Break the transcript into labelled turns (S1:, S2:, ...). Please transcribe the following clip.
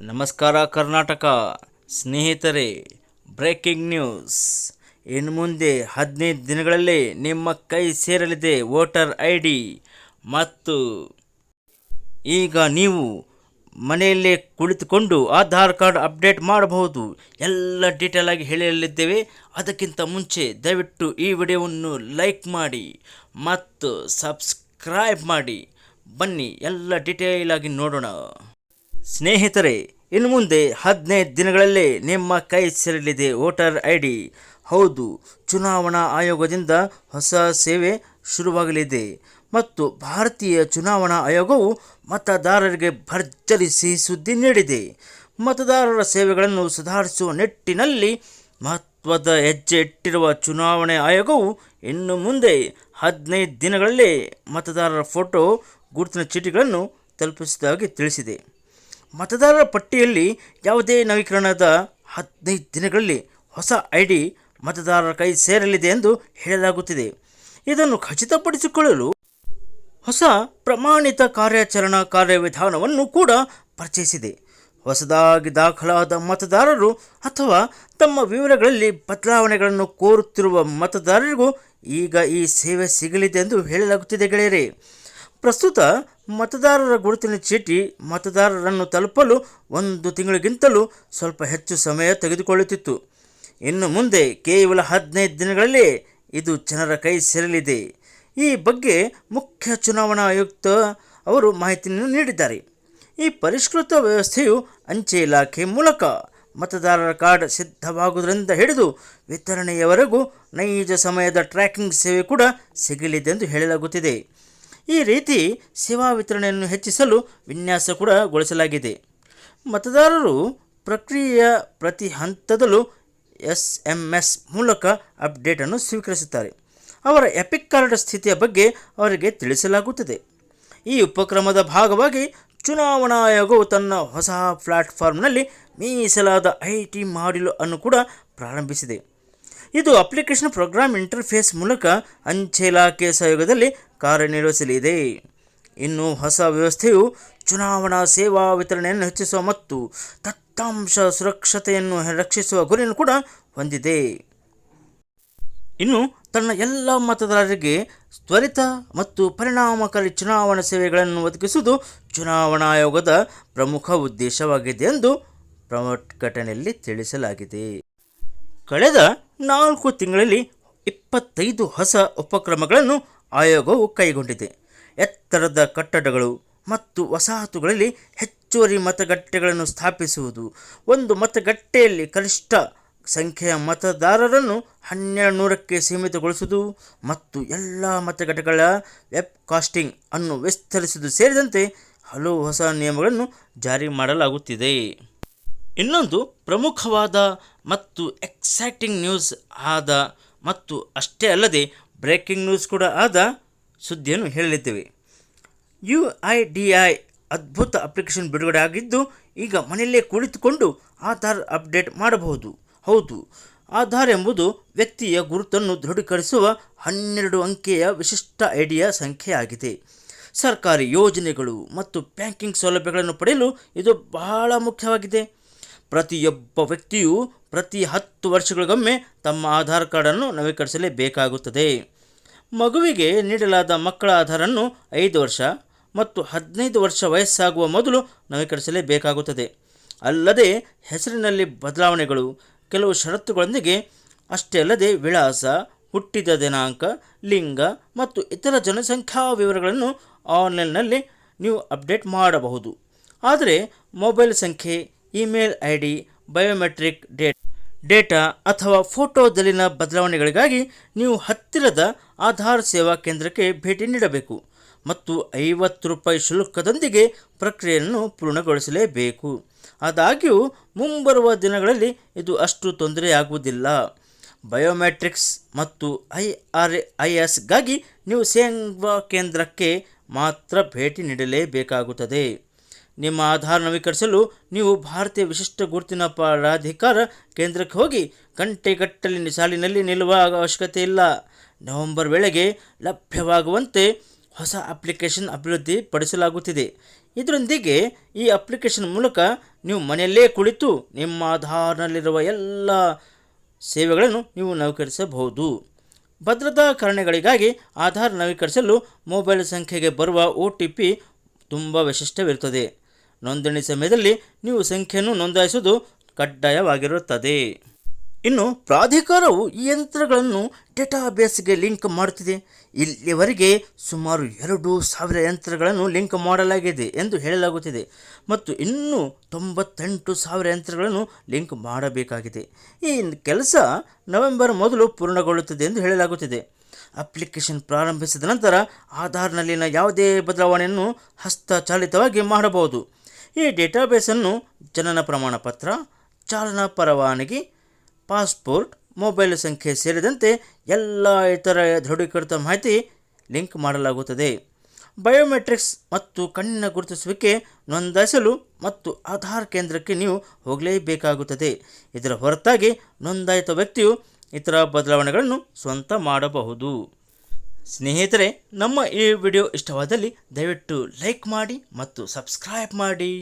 S1: ನಮಸ್ಕಾರ ಕರ್ನಾಟಕ ಸ್ನೇಹಿತರೆ, breaking news. ಇನ್ನು ಮುಂದೆ ಹದಿನೈದು ದಿನಗಳಲ್ಲಿ ನಿಮ್ಮ ಕೈ ಸೇರಲಿದೆ ವೋಟರ್ ಐ ಡಿ ಮತ್ತು ಈಗ ನೀವು ಮನೆಯಲ್ಲೇ ಕುಳಿತುಕೊಂಡು ಆಧಾರ್ ಕಾರ್ಡ್ ಅಪ್ಡೇಟ್ ಮಾಡಬಹುದು. ಎಲ್ಲ ಡೀಟೇಲ್ ಆಗಿ ಹೇಳಲಿದ್ದೇವೆ ಅದಕ್ಕಿಂತ ಮುಂಚೆ ದಯವಿಟ್ಟು ಈ ವಿಡಿಯೋವನ್ನು ಲೈಕ್ ಮಾಡಿ ಮತ್ತು ಸಬ್ಸ್ಕ್ರೈಬ್ ಮಾಡಿ. ಬನ್ನಿ, ಎಲ್ಲ ಡೀಟೇಲ್ ಆಗಿ ನೋಡೋಣ. ಸ್ನೇಹಿತರೆ, ಇನ್ನು ಮುಂದೆ ಹದಿನೈದು ದಿನಗಳಲ್ಲೇ ನಿಮ್ಮ ಕೈ ಸೇರಲಿದೆ ವೋಟರ್ ಐ ಡಿ ಹೌದು, ಚುನಾವಣಾ ಆಯೋಗದಿಂದ ಹೊಸ ಸೇವೆ ಶುರುವಾಗಲಿದೆ ಮತ್ತು ಭಾರತೀಯ ಚುನಾವಣಾ ಆಯೋಗವು ಮತದಾರರಿಗೆ ಭರ್ಜರಿ ಸಿಹಿ ಸುದ್ದಿ ನೀಡಿದೆ. ಮತದಾರರ ಸೇವೆಗಳನ್ನು ಸುಧಾರಿಸುವ ನಿಟ್ಟಿನಲ್ಲಿ ಮಹತ್ವದ ಹೆಜ್ಜೆ ಇಟ್ಟಿರುವ ಚುನಾವಣೆ ಆಯೋಗವು ಇನ್ನು ಮುಂದೆ ಹದಿನೈದು ದಿನಗಳಲ್ಲೇ ಮತದಾರರ ಫೋಟೋ, ಗುರುತಿನ ಚೀಟಿಗಳನ್ನು ತಲುಪಿಸುವುದಾಗಿ ತಿಳಿಸಿದೆ. ಮತದಾರರ ಪಟ್ಟಿಯಲ್ಲಿ ಯಾವುದೇ ನವೀಕರಣದ ಹದಿನೈದು ದಿನಗಳಲ್ಲಿ ಹೊಸ ಐ ಡಿ ಮತದಾರರ ಕೈ ಸೇರಲಿದೆ ಎಂದು ಹೇಳಲಾಗುತ್ತಿದೆ. ಇದನ್ನು ಖಚಿತಪಡಿಸಿಕೊಳ್ಳಲು ಹೊಸ ಪ್ರಮಾಣಿತ ಕಾರ್ಯಾಚರಣಾ ಕಾರ್ಯವಿಧಾನವನ್ನು ಕೂಡ ಪರಿಚಯಿಸಿದೆ. ಹೊಸದಾಗಿ ದಾಖಲಾದ ಮತದಾರರು ಅಥವಾ ತಮ್ಮ ವಿವರಗಳಲ್ಲಿ ಬದಲಾವಣೆಗಳನ್ನು ಕೋರುತ್ತಿರುವ ಮತದಾರರಿಗೂ ಈಗ ಈ ಸೇವೆ ಸಿಗಲಿದೆ ಎಂದು ಹೇಳಲಾಗುತ್ತಿದೆ ಗೆಳೆಯರೇ. ಪ್ರಸ್ತುತ ಮತದಾರರ ಗುರುತಿನ ಚೀಟಿ ಮತದಾರರನ್ನು ತಲುಪಲು ಒಂದು ತಿಂಗಳಿಗಿಂತಲೂ ಸ್ವಲ್ಪ ಹೆಚ್ಚು ಸಮಯ ತೆಗೆದುಕೊಳ್ಳುತ್ತಿತ್ತು. ಇನ್ನು ಮುಂದೆ ಕೇವಲ ಹದಿನೈದು ದಿನಗಳಲ್ಲಿ ಇದು ಜನರ ಕೈ ಸೇರಲಿದೆ. ಈ ಬಗ್ಗೆ ಮುಖ್ಯ ಚುನಾವಣಾ ಆಯುಕ್ತ ಅವರು ಮಾಹಿತಿಯನ್ನು ನೀಡಿದ್ದಾರೆ. ಈ ಪರಿಷ್ಕೃತ ವ್ಯವಸ್ಥೆಯು ಅಂಚೆ ಇಲಾಖೆ ಮೂಲಕ ಮತದಾರರ ಕಾರ್ಡ್ ಸಿದ್ಧವಾಗುವುದರಿಂದ ಹಿಡಿದು ವಿತರಣೆಯವರೆಗೂ ನೈಜ ಸಮಯದ ಟ್ರ್ಯಾಕಿಂಗ್ ಸೇವೆ ಕೂಡ ಸಿಗಲಿದೆ ಎಂದು ಹೇಳಲಾಗುತ್ತಿದೆ. ಈ ರೀತಿ ಸೇವಾ ವಿತರಣೆಯನ್ನು ಹೆಚ್ಚಿಸಲು ವಿನ್ಯಾಸ ಕೂಡ ಗೊಳಿಸಲಾಗಿದೆ. ಮತದಾರರು ಪ್ರಕ್ರಿಯೆಯ ಪ್ರತಿ ಹಂತದಲ್ಲೂ ಎಸ್ ಎಂ ಎಸ್ ಮೂಲಕ ಅಪ್ಡೇಟನ್ನು ಸ್ವೀಕರಿಸುತ್ತಾರೆ. ಅವರ ಎಪಿಕ್ ಕಾರ್ಡ್ ಸ್ಥಿತಿಯ ಬಗ್ಗೆ ಅವರಿಗೆ ತಿಳಿಸಲಾಗುತ್ತದೆ. ಈ ಉಪಕ್ರಮದ ಭಾಗವಾಗಿ ಚುನಾವಣಾ ಆಯೋಗವು ತನ್ನ ಹೊಸ ಪ್ಲಾಟ್ಫಾರ್ಮ್ನಲ್ಲಿ ಮೀಸಲಾದ ಐ ಟಿ ಮಾಡ್ಯೂಲ್ ಅನ್ನು ಕೂಡ ಪ್ರಾರಂಭಿಸಿದೆ. ಇದು ಅಪ್ಲಿಕೇಶನ್ ಪ್ರೋಗ್ರಾಮ್ ಇಂಟರ್ಫೇಸ್ ಮೂಲಕ ಅಂಚೆ ಇಲಾಖೆ ಸಹಯೋಗದಲ್ಲಿ ಕಾರ್ಯನಿರ್ವಹಿಸಲಿದೆ. ಇನ್ನು ಹೊಸ ವ್ಯವಸ್ಥೆಯು ಚುನಾವಣಾ ಸೇವಾ ವಿತರಣೆಯನ್ನು ಹೆಚ್ಚಿಸುವ ಮತ್ತು ದತ್ತಾಂಶ ಸುರಕ್ಷತೆಯನ್ನು ರಕ್ಷಿಸುವ ಗುರಿಯನ್ನು ಕೂಡ ಹೊಂದಿದೆ. ಇನ್ನು ತನ್ನ ಎಲ್ಲ ಮತದಾರರಿಗೆ ತ್ವರಿತ ಮತ್ತು ಪರಿಣಾಮಕಾರಿ ಚುನಾವಣಾ ಸೇವೆಗಳನ್ನು ಒದಗಿಸುವುದು ಚುನಾವಣಾ ಆಯೋಗದ ಪ್ರಮುಖ ಉದ್ದೇಶವಾಗಿದೆ ಎಂದು ಪ್ರಕಟಣೆಯಲ್ಲಿ ತಿಳಿಸಲಾಗಿದೆ. ಕಳೆದ ನಾಲ್ಕು ತಿಂಗಳಲ್ಲಿ ಇಪ್ಪತ್ತೈದು ಹೊಸ ಉಪಕ್ರಮಗಳನ್ನು ಆಯೋಗವು ಕೈಗೊಂಡಿದೆ. ಎತ್ತರದ ಕಟ್ಟಡಗಳು ಮತ್ತು ವಸಾಹತುಗಳಲ್ಲಿ ಹೆಚ್ಚುವರಿ ಮತಗಟ್ಟೆಗಳನ್ನು ಸ್ಥಾಪಿಸುವುದು. ಒಂದು ಮತಗಟ್ಟೆಯಲ್ಲಿ ಕನಿಷ್ಠ ಸಂಖ್ಯೆಯ ಮತದಾರರನ್ನು ಹನ್ನೆರಡು ನೂರಕ್ಕೆ ಸೀಮಿತಗೊಳಿಸುವುದು ಮತ್ತು ಎಲ್ಲ ಮತಗಟ್ಟೆಗಳ ವೆಬ್ ಕಾಸ್ಟಿಂಗ್ ಅನ್ನು ವಿಸ್ತರಿಸುವುದು ಸೇರಿದಂತೆ ಹಲವು ಹೊಸ ನಿಯಮಗಳನ್ನು ಜಾರಿ ಮಾಡಲಾಗುತ್ತಿದೆ. ಇನ್ನೊಂದು ಪ್ರಮುಖವಾದ ಮತ್ತು ಎಕ್ಸೈಟಿಂಗ್ ನ್ಯೂಸ್ ಆದ ಮತ್ತು ಅಷ್ಟೇ ಅಲ್ಲದೆ ಬ್ರೇಕಿಂಗ್ ನ್ಯೂಸ್ ಕೂಡ ಆದ ಸುದ್ದಿಯನ್ನು ಹೇಳಲಿದ್ದೇವೆ ಯು ಐ ಡಿ ಐ ಅದ್ಭುತ ಅಪ್ಲಿಕೇಶನ್ ಬಿಡುಗಡೆ ಆಗಿದ್ದು ಈಗ ಮನೆಯಲ್ಲೇ ಕುಳಿತುಕೊಂಡು ಆಧಾರ್ ಅಪ್ಡೇಟ್ ಮಾಡಬಹುದು. ಹೌದು, ಆಧಾರ್ ಎಂಬುದು ವ್ಯಕ್ತಿಯ ಗುರುತನ್ನು ದೃಢೀಕರಿಸುವ ಹನ್ನೆರಡು ಅಂಕೆಯ ವಿಶಿಷ್ಟ ಐಡಿಯ ಸಂಖ್ಯೆಯಾಗಿದೆ ಸರ್ಕಾರಿ ಯೋಜನೆಗಳು ಮತ್ತು ಬ್ಯಾಂಕಿಂಗ್ ಸೌಲಭ್ಯಗಳನ್ನು ಪಡೆಯಲು ಇದು ಬಹಳ ಮುಖ್ಯವಾಗಿದೆ. ಪ್ರತಿಯೊಬ್ಬ ವ್ಯಕ್ತಿಯು ಪ್ರತಿ ಹತ್ತು ವರ್ಷಗಳಿಗೊಮ್ಮೆ ತಮ್ಮ ಆಧಾರ್ ಕಾರ್ಡನ್ನು ನವೀಕರಿಸಲೇಬೇಕಾಗುತ್ತದೆ. ಮಗುವಿಗೆ ನೀಡಲಾದ ಮಕ್ಕಳ ಆಧಾರನ್ನು ಐದು ವರ್ಷ ಮತ್ತು ಹದಿನೈದು ವರ್ಷ ವಯಸ್ಸಾಗುವ ಮೊದಲು ನವೀಕರಿಸಲೇಬೇಕಾಗುತ್ತದೆ. ಅಲ್ಲದೆ ಹೆಸರಿನಲ್ಲಿ ಬದಲಾವಣೆಗಳು, ಕೆಲವು ಷರತ್ತುಗಳೊಂದಿಗೆ, ಅಷ್ಟೇ ಅಲ್ಲದೆ ವಿಳಾಸ, ಹುಟ್ಟಿದ ದಿನಾಂಕ, ಲಿಂಗ ಮತ್ತು ಇತರ ಜನಸಂಖ್ಯಾ ವಿವರಗಳನ್ನು ಆನ್ಲೈನ್ನಲ್ಲಿ ನೀವು ಅಪ್ಡೇಟ್ ಮಾಡಬಹುದು. ಆದರೆ ಮೊಬೈಲ್ ಸಂಖ್ಯೆ email I D biometric date, data ಅಥವಾ ಫೋಟೋದಲ್ಲಿನ ಬದಲಾವಣೆಗಳಿಗಾಗಿ ನೀವು ಹತ್ತಿರದ ಆಧಾರ್ ಸೇವಾ ಕೇಂದ್ರಕ್ಕೆ ಭೇಟಿ ನೀಡಬೇಕು ಮತ್ತು ಐವತ್ತು ರೂಪಾಯಿ ಶುಲ್ಕದೊಂದಿಗೆ ಪ್ರಕ್ರಿಯೆಯನ್ನು ಪೂರ್ಣಗೊಳಿಸಲೇಬೇಕು. ಆದಾಗ್ಯೂ, ಮುಂಬರುವ ದಿನಗಳಲ್ಲಿ ಇದು ಅಷ್ಟು ತೊಂದರೆಯಾಗುವುದಿಲ್ಲ. ಬಯೋಮೆಟ್ರಿಕ್ಸ್ ಮತ್ತು ಐ ಆರ್ ಐ ಎಸ್ಗಾಗಿ ನೀವು ಸೇವಾ ಕೇಂದ್ರಕ್ಕೆ ಮಾತ್ರ ಭೇಟಿ ನೀಡಲೇಬೇಕಾಗುತ್ತದೆ. ನಿಮ್ಮ ಆಧಾರ್ ನವೀಕರಿಸಲು ನೀವು ಭಾರತೀಯ ವಿಶಿಷ್ಟ ಗುರುತಿನ ಪ್ರಾಧಿಕಾರ ಕೇಂದ್ರಕ್ಕೆ ಹೋಗಿ ಗಂಟೆಗಟ್ಟಲೆ ಸಾಲಿನಲ್ಲಿ ನಿಲ್ಲುವ ಅವಶ್ಯಕತೆ ಇಲ್ಲ ನವೆಂಬರ್ ವೇಳೆಗೆ ಲಭ್ಯವಾಗುವಂತೆ ಹೊಸ ಅಪ್ಲಿಕೇಶನ್ ಅಭಿವೃದ್ಧಿ ಪಡಿಸಲಾಗುತ್ತಿದೆ ಇದರೊಂದಿಗೆ ಈ ಅಪ್ಲಿಕೇಶನ್ ಮೂಲಕ ನೀವು ಮನೆಯಲ್ಲೇ ಕುಳಿತು ನಿಮ್ಮ ಆಧಾರ್ನಲ್ಲಿರುವ ಎಲ್ಲ ಸೇವೆಗಳನ್ನು ನೀವು ನವೀಕರಿಸಬಹುದು. ಭದ್ರತಾ ಕಾರಣಗಳಿಗಾಗಿ ಆಧಾರ್ ನವೀಕರಿಸಲು ಮೊಬೈಲ್ ಸಂಖ್ಯೆಗೆ ಬರುವ ಒ ಟಿ ಪಿ ತುಂಬ ವಿಶಿಷ್ಟವಿರುತ್ತದೆ. ನೋಂದಣಿ ಸಮಯದಲ್ಲಿ ನೀವು ಸಂಖ್ಯೆಯನ್ನು ನೋಂದಾಯಿಸುವುದು ಕಡ್ಡಾಯವಾಗಿರುತ್ತದೆ. ಇನ್ನು ಪ್ರಾಧಿಕಾರವು ಈ ಯಂತ್ರಗಳನ್ನು ಡೇಟಾಬೇಸ್ಗೆ ಲಿಂಕ್ ಮಾಡುತ್ತಿದೆ. ಇಲ್ಲಿವರೆಗೆ ಸುಮಾರು ಎರಡು ಸಾವಿರ ಯಂತ್ರಗಳನ್ನು ಲಿಂಕ್ ಮಾಡಲಾಗಿದೆ ಎಂದು ಹೇಳಲಾಗುತ್ತಿದೆ ಮತ್ತು ಇನ್ನೂ ತೊಂಬತ್ತೆಂಟು ಸಾವಿರ ಯಂತ್ರಗಳನ್ನು ಲಿಂಕ್ ಮಾಡಬೇಕಾಗಿದೆ. ಈ ಕೆಲಸ ನವೆಂಬರ್ ಮೊದಲು ಪೂರ್ಣಗೊಳ್ಳುತ್ತದೆ ಎಂದು ಹೇಳಲಾಗುತ್ತಿದೆ. ಅಪ್ಲಿಕೇಶನ್ ಪ್ರಾರಂಭಿಸಿದ ನಂತರ ಆಧಾರ್ನಲ್ಲಿನ ಯಾವುದೇ ಬದಲಾವಣೆಯನ್ನು ಹಸ್ತಚಾಲಿತವಾಗಿ ಮಾಡಬಹುದು. ಈ ಡೇಟಾಬೇಸನ್ನು ಜನನ ಪ್ರಮಾಣ ಪತ್ರ ಚಾಲನಾ ಪರವಾನಗಿ, ಪಾಸ್ಪೋರ್ಟ್, ಮೊಬೈಲ್ ಸಂಖ್ಯೆ ಸೇರಿದಂತೆ ಎಲ್ಲ ಇತರ ದೃಢೀಕೃತ ಮಾಹಿತಿ ಲಿಂಕ್ ಮಾಡಲಾಗುತ್ತದೆ. ಬಯೋಮೆಟ್ರಿಕ್ಸ್ ಮತ್ತು ಕಣ್ಣಿನ ಗುರುತಿಸುವಿಕೆ ನೋಂದಾಯಿಸಲು ಮತ್ತು ಆಧಾರ್ ಕೇಂದ್ರಕ್ಕೆ ನೀವು ಹೋಗಲೇಬೇಕಾಗುತ್ತದೆ. ಇದರ ಹೊರತಾಗಿ ನೋಂದಾಯಿತ ವ್ಯಕ್ತಿಯು ಇತರ ಬದಲಾವಣೆಗಳನ್ನು ಸ್ವಂತ ಮಾಡಬಹುದು. ಸ್ನೇಹಿತರೆ ನಮ್ಮ ಈ ವಿಡಿಯೋ ಇಷ್ಟವಾದಲ್ಲಿ ದಯವಿಟ್ಟು ಲೈಕ್ ಮಾಡಿ ಮತ್ತು ಸಬ್ಸ್ಕ್ರೈಬ್ ಮಾಡಿ.